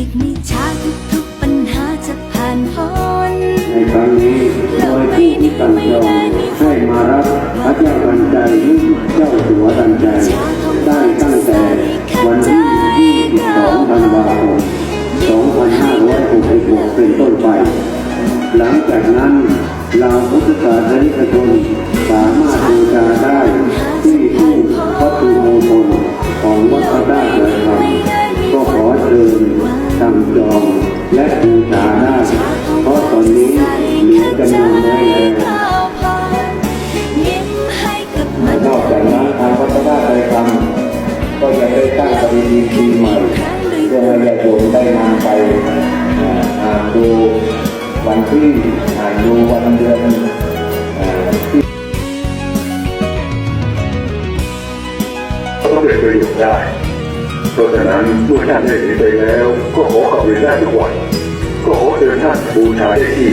อีกไม่ช้าทุกๆปัญหาจะผ่านพ้นในครั้งนี้โดยที่ตั้งจองให้มารับพระเจ้าทันใจยิ่งเจ้าสัวทันใจ ได้ตั้งแต่วันที่ 22 ธันวาคม 2566 เป็นต้นไป หลังจากนั้นเหล่าพุทธศาสนิกชน จองและบูชาได้เพราะตอนนี้เหลือจำนวนน้อยแล้วยิ้มให้กับมันอกจากนั้นทางวัดพระธากิดธรรมก็ยังได้ตั้งปฏิทินปีใหม่เพื่อให้ญาติโยมได้นำไปอ่านดูวันที่อ่านดูวันเดือนที่ก็เป็นประโยชน์ได้ เพราะฉะนั้นเมื่อท่านได้ไปแล้ว ก็ขอกลับเรียนได้ทุกวันก็ขอเชิญท่านบูชาได้ที่